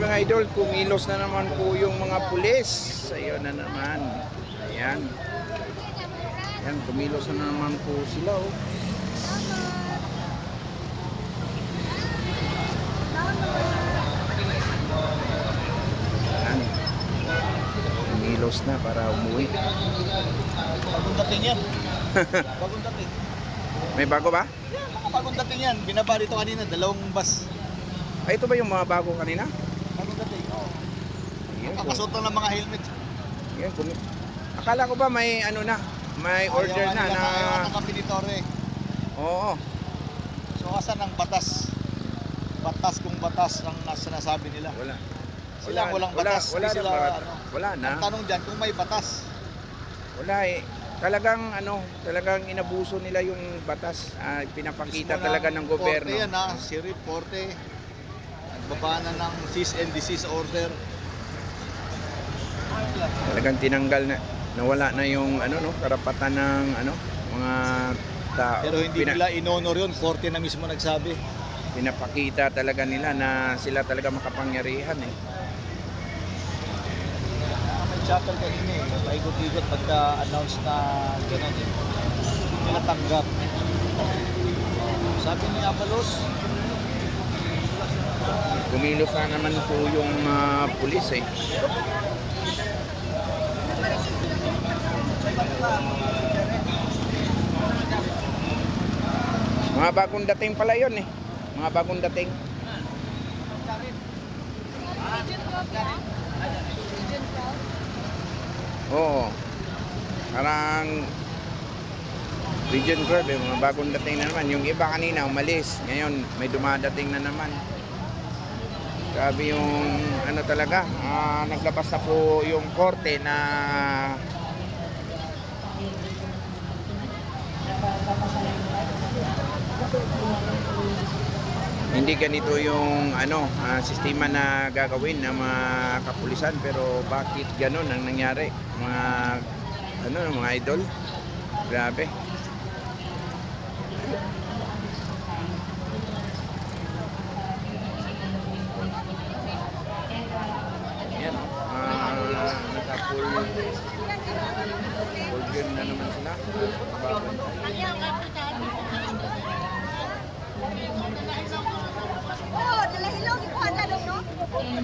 mga idol, kumilos na naman po yung mga pulis. Ayun na naman. Ayan. Ayan, kumilos na naman po sila oh. Ayan. Kumilos na para umuwi. Bagong dating yan. Bagong dating. May bago ba? Yan, mga bagong dating yan. Binaba dito kanina, dalawang bus. Ay, ito ba yung mga bago kanina? Bagong dating. Oo. Ayan, Kakasuot lang ng mga helmet. Ayan, kumi- Akala ko ba may ano na, may order Ayaw na na... Ayaw ng kapititore. Oo. So asan ang batas? Batas kung batas ang nas- sinasabi nila. Wala. Sila ang walang batas. Wala, wala, sila, na, ano. wala na. Ang tanong dyan, kung may batas, Wala eh. Talagang ano, talagang inabuso nila yung batas. Ah, pinapakita mismo talaga ng ng gobyerno. Korte yan ha, si Reporte, nagbaba na ng cease and desist order. Talagang tinanggal na nawala na yung ano no, karapatan ng ano, mga tao. Pero hindi Pina- nila inonor yun, Korte na mismo nagsabi. pinapakita talaga nila na sila talaga makapangyarihan eh. May chapel kanina eh, paikot-ikot pagka-announce na gano'n eh. Hindi nila tanggap. Sabi ni Abalos, Kumilos na naman po yung ah, pulis eh. Mga bagong dating pala yun eh. Mga bagong dating. Oo. Parang Region Curve, eh, mga bagong dating na naman. Yung iba kanina umalis, ngayon may dumadating na naman. Grabe yung ano talaga, ah, naglabas na po yung korte na hindi ganito yung ano ah, sistema na gagawin ng mga kapulisan pero bakit ganon ang nangyari? Mga ano mga idol? Grabe. Yan ah naka-full full gear na naman sila Oh, dala hilaw di ko ana dong no. Oy,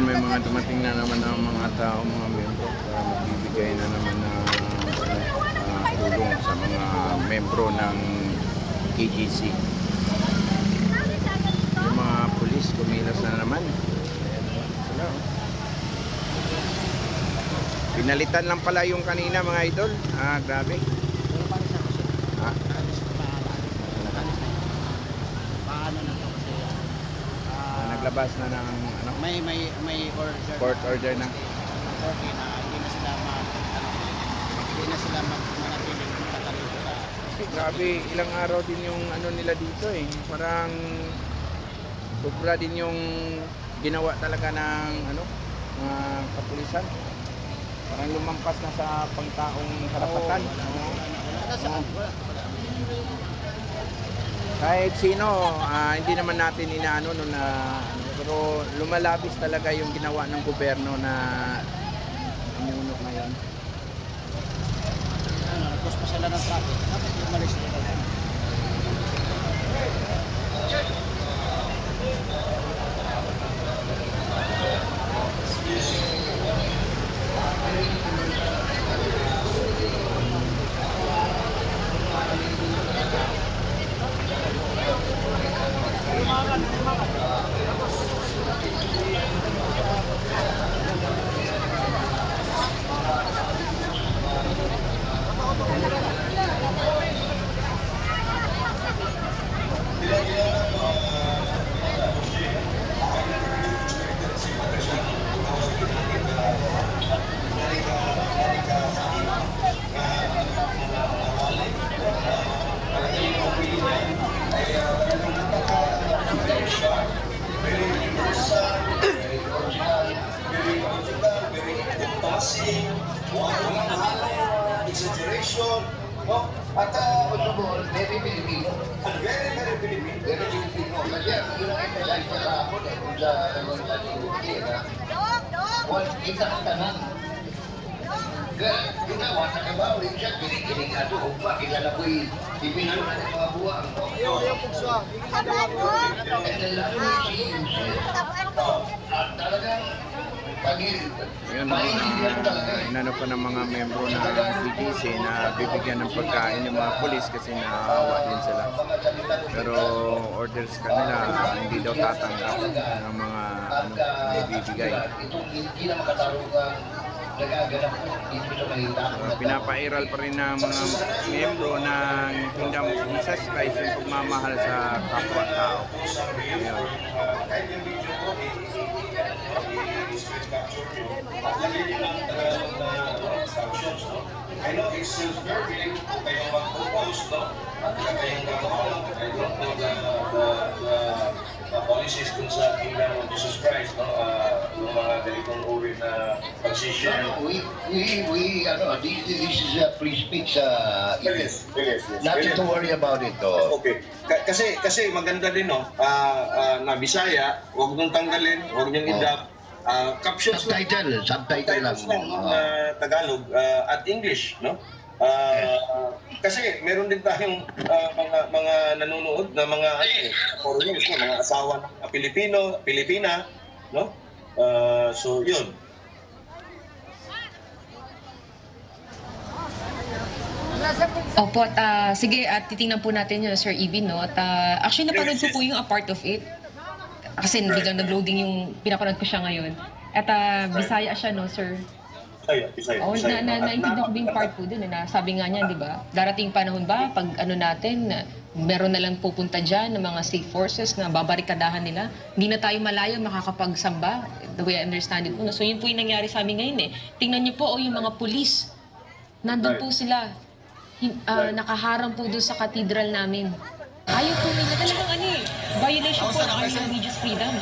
Yan may mga dumating na naman ng mga tao, mga membro para magbibigay na naman ng ah, tulong sa mga membro ng KGC. Yung mga pulis kumilos na naman. Pinalitan lang pala yung kanina mga idol. Ah, grabe. Ah, paano na to kasi ah, ah, naglabas na ng ano, may may may order court order na. korte na hindi na sila mag ano, hindi na sila mag sa Kasi grabe, ilang araw din yung ano nila dito eh. Parang sobra din yung ginawa talaga ng ano, mga kapulisan. Parang lumampas na sa pangtaong karapatan. Oo. wala saan wala wala Kahit sino, ah, hindi naman natin inaano no na pero lumalabis talaga yung ginawa ng gobyerno na inuno ngayon. ano nagpos pa sila ng traffic dapat umalis sila No? At uh, on the whole, very Filipino. And very, very Filipino. Very Filipino. Kasi ang yun ang emphasize niya sa ako eh, kung sa ano sa Diyuti, na Dong, dong, wal kita ang tanan. Kaya, ginawa na ka ba, ulit siya, kinikinig ato, kung bakit na ko'y ipinalo na ng mga buwang. Ayaw, ayaw pugsa. sabahan mo. And the language he uses, Sabahan mo. at talagang, pag Yun, uh, inano pa ng mga membro ng PDC na bibigyan ng pagkain yung mga polis kasi naawa din sila. Pero orders kanila, hindi daw tatanggap ng mga ano, Mahita. Uh, pinapairal pa rin ng mga membro ng Kingdom of Jesus Christ yung pagmamahal sa kapwa-tao. Ayun. I know it's self-serving kung kayo mag-propose, no? At saka kayong gagawa ng the, the, the, the policies dun sa Kingdom of Jesus Christ, no? Uh, yung mga ganitong uri na pag-share. we, we, we, ano, this, this is a free speech, uh, Yes, yes, yes. Nothing to worry about it, oh. Okay. Ka- kasi kasi maganda din no. Ah, ah, na Bisaya, wag nung tanggalin, wag niyong Oh. idap. Ah, captions lang. Subtitle, subtitle lang. Titles lang Oh. na Tagalog ah, at English, no? Ah, kasi meron din tayong ah, mga mga nanonood na mga eh, foreigners, no? mga asawa ng Pilipino, Pilipina, no? Ah, so yun. Opo, at ah, sige, at titingnan po natin yun, Sir Ibin, no? At ah, actually, napanood ko po yung a part of it. Kasi biglang nag-loading yung pinapanood ko siya ngayon. At ah, Bisaya siya, no, Sir? Bisaya, Bisaya, Oh, Bisaya. na, na, naintindihan ko yung part po dun, eh, na sabi nga niya, di ba? Darating panahon ba, pag ano natin, na meron na lang pupunta dyan ng mga safe forces na babarikadahan nila, hindi na tayo malayo makakapagsamba, the way I understand it po. No? So yun po yung nangyari sa amin ngayon eh. Tingnan niyo po, oh, yung mga pulis, nandun po sila, hin, ah, nakaharang po doon sa katedral namin. Ayaw po nila, talagang ano eh, violation po ng aming religious freedom.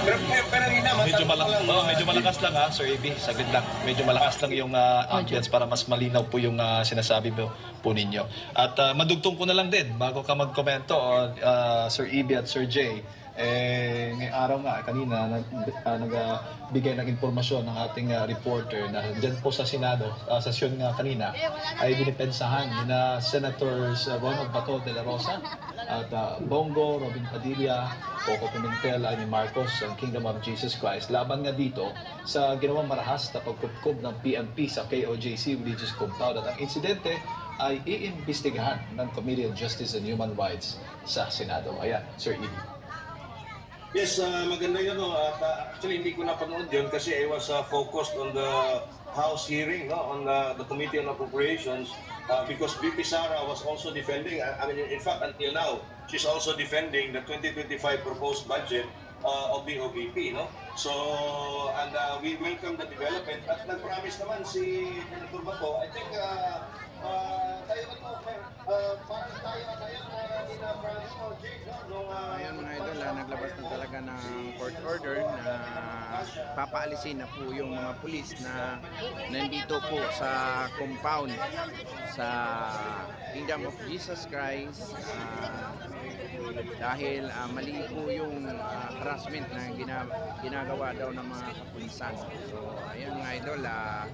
Pero, pero, pero yun naman, Medyo, malak oh, medyo malakas lang ha, Sir AB. Saglit lang. Medyo malakas lang yung ah, ambience para mas malinaw po yung ah, sinasabi po, po ninyo. At ah, madugtong ko na lang din, bago ka magkomento, ah, Sir AB at Sir J, eh, ngayong araw nga, kanina, nag, ah, nagbigay ng impormasyon ng ating ah, reporter na dyan po sa Senado, uh, sesyon nga kanina, ay dinipensahan ni na Senators ah, Ronald Bato de la Rosa at ah, Bongo, Robin Padilla, Coco Pimentel, Amy Marcos, ang Kingdom of Jesus Christ. Laban nga dito sa ginawang marahas na pagkupkob ng PNP sa KOJC Religious Compound at ang insidente ay iimbestigahan ng Committee on Justice and Human Rights sa Senado. Ayan, Sir Ibi. Yes, uh, maganda yun. No? At, uh, actually, hindi ko napanood yun kasi I was uh, focused on the House hearing no? on the, the Committee on Appropriations uh, because BP Sara was also defending, I, I mean, in fact, until now, she's also defending the 2025 proposed budget uh, of the OBP. No? So, and uh, we welcome the development. At nag-promise naman si Senator Bato, I think uh, uh, tayo na to, uh, parang tayo na tayo na ni na Francisco Jake, no? Nung, uh, Ayun mga idol, ah, naglabas na talaga ng court order na papaalisin na po yung mga pulis na nandito po sa compound sa Kingdom of Jesus Christ ah, dahil ah, mali po yung ah, harassment na gina- ginagawa daw ng mga kapulisan. So ayun mga idol, ah,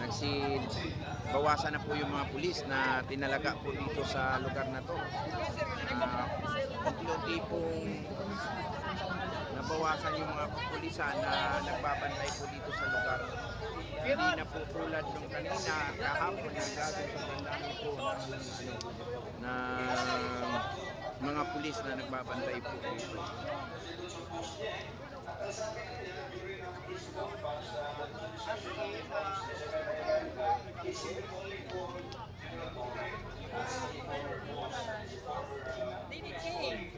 nagsi bawasan na po yung mga pulis na tinalaga po dito sa lugar na to. Ah, unti-unti pong nabawasan yung mga kapulisan na nagbabantay po dito sa lugar. Hindi na po tulad nung kanina, kahapon na gabi sa bandang po ng, ano, ng mga pulis na nagbabantay po dito. They became.